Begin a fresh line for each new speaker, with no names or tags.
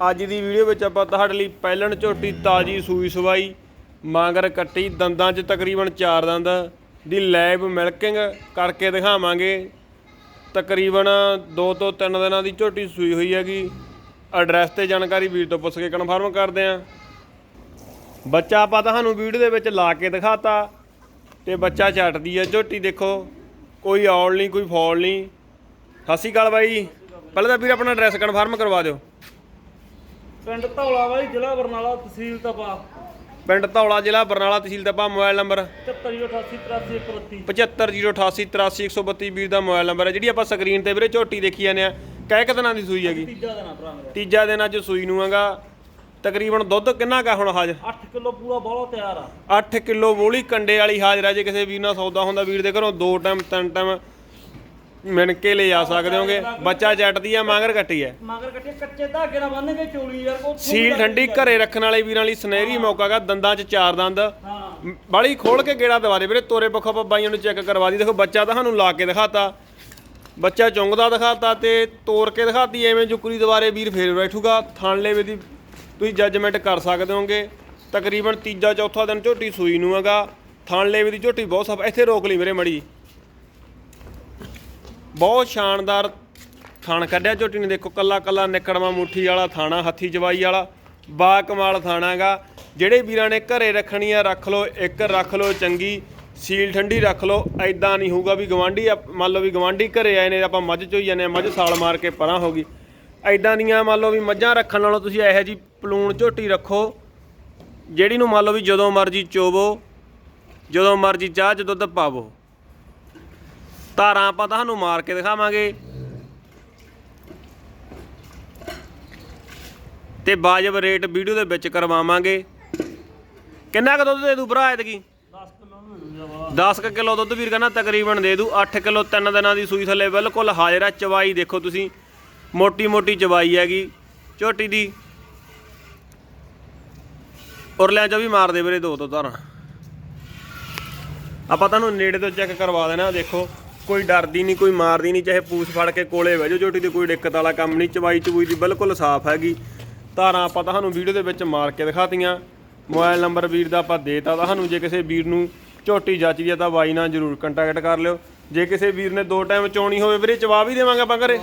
ਅੱਜ ਦੀ ਵੀਡੀਓ ਵਿੱਚ ਆਪਾਂ ਤੁਹਾਡੇ ਲਈ ਪਹਿਲਣ ਝੋਟੀ ਤਾਜੀ ਸੂਈ ਸਵਾਈ, ਮਾਂਗਰ ਕੱਟੀ, ਦੰਦਾਂ 'ਚ ਤਕਰੀਬਨ 4 ਦੰਦ, ਦੀ ਲੈਬ ਮਿਲਕਿੰਗ ਕਰਕੇ ਦਿਖਾਵਾਂਗੇ। ਤਕਰੀਬਨ 2 ਤੋਂ 3 ਦਿਨਾਂ ਦੀ ਝੋਟੀ ਸੂਈ ਹੋਈ ਹੈਗੀ। ਐਡਰੈਸ ਤੇ ਜਾਣਕਾਰੀ ਵੀਰ ਤੋਂ ਪੁੱਛ ਕੇ ਕਨਫਰਮ ਕਰਦੇ ਆਂ ਬੱਚਾ ਆਪਾਂ ਤੁਹਾਨੂੰ ਵੀਡੀਓ ਦੇ ਵਿੱਚ ਲਾ ਕੇ ਦਿਖਾਤਾ ਤੇ ਬੱਚਾ ਛੱਡਦੀ ਹੈ ਝੋਟੀ, ਦੇਖੋ। ਕੋਈ ਔਲ ਨਹੀਂ, ਕੋਈ ਫੌਲ ਨਹੀਂ। ਸਤਿ ਸ਼੍ਰੀ ਅਕਾਲ ਬਾਈ ਪਹਿਲਾਂ ਤਾਂ ਵੀਰ, ਆਪਣਾ ਐਡਰੈਸ ਕਨਫਰਮ ਕਰਵਾ ਦਿਓ।
ਪਿੰਡ ਧੌਲਾ ਵਾਲੀ ਜ਼ਿਲ੍ਹਾ ਬਰਨਾਲਾ ਤਹਿਸੀਲ ਤਪਾ।
ਪਿੰਡ ਧੌਲਾ ਜ਼ਿਲ੍ਹਾ ਬਰਨਾਲਾ ਤਹਿਸੀਲ ਤਪਾ ਮੋਬਾਈਲ ਨੰਬਰ
7088833132
7508833132 ਵੀਰ ਦਾ ਮੋਬਾਈਲ ਨੰਬਰ ਹੈ। ਜਿਹੜੀ ਆਪਾਂ ਸਕਰੀਨ ਤੇ ਵੀਰੇ ਝੋਟੀ ਦੇਖੀ ਜਾਂਦੇ ਆ ਕਹਿ ਕਿ ਦਿਨਾਂ ਦੀ ਸੂਈ ਹੈਗੀ।
ਤੀਜਾ ਦਿਨ ਆ ਭਰਾ ਮੇਰਾ।
ਤੀਜਾ ਦਿਨ ਅੱਜ ਸੂਈ ਨੂੰ ਹੈਗਾ ਤਕਰੀਬਨ ਦੁੱਧ ਕਿੰਨਾ ਕਾ ਹੁਣ ਹਾਜ
8 ਕਿਲੋ ਪੂਰਾ ਬਹੁਤ ਤਿਆਰ ਆ।
8 ਕਿਲੋ ਬੋਲੀ ਕੰਡੇ ਵਾਲੀ ਹਾਜ਼ਰ ਹੈ ਜੇ ਕਿਸੇ ਵੀਰ ਨਾਲ ਸੌਦਾ ਹੁੰਦਾ ਵੀਰ ਦੇ ਘਰੋਂ ਦੋ ਟਾਈਮ ਤਿੰਨ ਟਾਈਮ ਮਿਣ ਕੇ ਲੈ ਜਾ ਸਕਦੇ ਹੋਗੇ। ਬੱਚਾ ਜੱਟ ਦੀ ਆ ਮਾਂਗਰ ਕੱਟੀ ਹੈ
ਮਗਰ ਕੱਟੇ ਕੱਚੇ ਧਾਗੇ ਨਾਲ ਬੰਨ ਕੇ ਚੋਲੀ ਯਾਰ ਉਹ
ਸੀਲ ਠੰਡੀ ਘਰੇ ਰੱਖਣ ਵਾਲੇ ਵੀਰਾਂ ਲਈ ਸੁਨਹਿਰੀ ਮੌਕਾ ਗਾ ਦੰਦਾਂ 'ਚ ਚਾਰ ਦੰਦ।
ਹਾਂ।
ਬਾਲੀ ਖੋਲ ਕੇ ਗੇੜਾ ਦਵਾ ਦੇ ਵੀਰੇ ਤੋਰੇ ਪੱਖੋਂ ਆਪਾਂ ਬਾਈਆਂ ਨੂੰ ਚੈੱਕ ਕਰਵਾ ਦੀ। ਦੇਖੋ ਬੱਚਾ ਤੁਹਾਨੂੰ ਲਾ ਕੇ ਦਿਖਾਤਾ। ਬੱਚਾ ਚੁੰਗਦਾ ਦਿਖਾਤਾ ਤੇ ਤੋੜ ਕੇ ਦਿਖਾਤੀ ਐਵੇਂ ਜੁਕਰੀ ਦੁਬਾਰੇ ਵੀਰ ਫੇਰ ਬੈਠੂਗਾ। ਥਣ ਲੈਵੇ ਦੀ ਤੁਸੀਂ ਜੱਜਮੈਂਟ ਕਰ ਸਕਦੇ ਹੋਗੇ। ਤਕਰੀਬਨ ਤੀਜਾ ਚੌਥਾ ਦਿਨ ਝੋਟੀ ਸੂਈ ਨੂੰ ਹੈਗਾ। ਥਣ ਲੈਵੇ ਦੀ ਝੋਟੀ ਬਹੁਤ ਸਫ ਇੱਥੇ ਰੋਕ ਲਈ ਮੇਰੇ ਮੜੀ। ਬਹੁਤ ਸ਼ਾਨਦਾਰ ਥਣ ਕੱਢਿਆ ਝੋਟੀ ਨੇ। ਦੇਖੋ ਕੱਲਾ ਕੱਲਾ ਨਿਕੜਵਾ ਮੁੱਠੀ ਵਾਲਾ ਥਾਣਾ, ਹੱਥੀ ਜਵਾਈ ਵਾਲਾ ਬਾ ਕਮਾਲ ਥਾਣਾਗਾ ਜਿਹੜੇ ਵੀਰਾਂ ਨੇ ਘਰੇ ਰੱਖਣੀ ਆ, ਰੱਖ ਲਓ, ਇੱਕ ਰੱਖ ਲਓ ਚੰਗੀ, ਸੀਲ ਠੰਡੀ ਰੱਖ ਲਓ ਐਦਾਂ ਨਹੀਂ ਹੋਊਗਾ ਵੀ ਗਵਾਂਢੀ ਆ- ਮੰਨ ਲਓ ਵੀ ਗਵਾਂਢੀ ਘਰੇ ਆਏ ਨੇ, ਆਪਾਂ ਮੱਝ ਚੋਈ ਜਾਂਦੇ ਆ, ਮੱਝ ਸਾਲ ਮਾਰ ਕੇ ਪਰਾਂ ਹੋ ਗਈ। ਐਦਾਂ ਦੀਆਂ ਮੰਨ ਲਓ ਵੀ ਮੱਝਾਂ ਰੱਖਣ ਨਾਲੋਂ ਤੁਸੀਂ ਇਹੋ ਜੀ ਪਲੂਣ ਝੋਟੀ ਰੱਖੋ, ਜਿਹੜੀ ਨੂੰ ਮੰਨ ਲਓ ਵੀ ਜਦੋਂ ਮਰਜ਼ੀ ਚੋਵੋ, ਜਦੋਂ ਮਰਜ਼ੀ ਚਾਹ ਚ ਦੁੱਧ ਪਾਵੋ। ਧਾਰਾਂ ਆਪਾਂ ਤੁਹਾਨੂੰ ਮਾਰ ਕੇ ਦਿਖਾਵਾਂਗੇ। ਤੇ ਵਾਜਬ ਰੇਟ ਵੀਡੀਓ ਦੇ ਵਿੱਚ ਕਰਵਾਵਾਂਗੇ। ਕਿੰਨਾ ਕੁ ਦੁੱਧ ਦੇ ਦੂ ਭਰਾ ਐਤਕੀ?
10 ਕਿਲੋ ਨੂੰ ਮਿਲ ਜਾਵਾ
10 ਕਿਲੋ ਦੁੱਧ ਵੀਰ ਕਹਿੰਦਾ ਤਕਰੀਬਨ ਦੇ ਦੂ 8 ਕਿਲੋ ਤਿੰਨ ਦਿਨਾਂ ਦੀ ਸੂਈ ਥੱਲੇ ਬਿਲਕੁਲ ਹਾਜ਼ਰ ਆ, ਚਵਾਈ ਦੇਖੋ ਤੁਸੀਂ ਮੋਟੀ ਮੋਟੀ ਚਵਾਈ ਹੈਗੀ, ਝੋਟੀ ਦੀ। ਉਰਲਿਆਂ ਚੋਂ ਵੀ ਮਾਰ ਦੇ ਵੀਰੇ ਦੋ ਤੋਂ ਧਾਰਾਂ। ਆਪਾਂ ਤੁਹਾਨੂੰ ਨੇੜੇ ਤੋਂ ਚੈੱਕ ਕਰਵਾ ਦੇਣਾ, ਦੇਖੋ। ਕੋਈ ਡਰਦੀ ਨਹੀਂ, ਕੋਈ ਮਾਰਦੀ ਨਹੀਂ, ਚਾਹੇ ਪੂਛ ਫੜ ਕੇ ਕੋਲੇ ਬਹਿ ਜਾਓ, ਝੋਟੀ ਦੀ ਕੋਈ ਦਿੱਕਤ ਵਾਲਾ ਕੰਮ ਨਹੀਂ, ਚਵਾਈ ਚਵੂਈ ਦੀ ਬਿਲਕੁਲ ਸਾਫ਼ ਹੈਗੀ। ਧਾਰਾਂ ਆਪਾਂ ਤੁਹਾਨੂੰ ਵੀਡੀਓ ਦੇ ਵਿੱਚ ਮਾਰ ਕੇ ਦਿਖਾਤੀਆਂ। ਮੋਬਾਈਲ ਨੰਬਰ ਵੀਰ ਦਾ ਆਪਾਂ ਦੇਤਾ ਤੁਹਾਨੂੰ ਜੇ ਕਿਸੇ ਵੀਰ ਨੂੰ ਝੋਟੀ ਜੱਚਦੀ ਹੈ ਤਾਂ ਬਾਈ ਨਾਲ ਜਰੂਰ ਕੰਟੈਕਟ ਕਰ ਲਿਓ। ਜੇ ਕਿਸੇ ਵੀਰ ਨੇ ਦੋ ਟਾਈਮ ਚੋਣੀ ਹੋਵੇ ਵੀਰੇ, ਚਵਾ ਵੀ ਦੇਵਾਂਗੇ ਆਪਾਂ ਘਰੇ।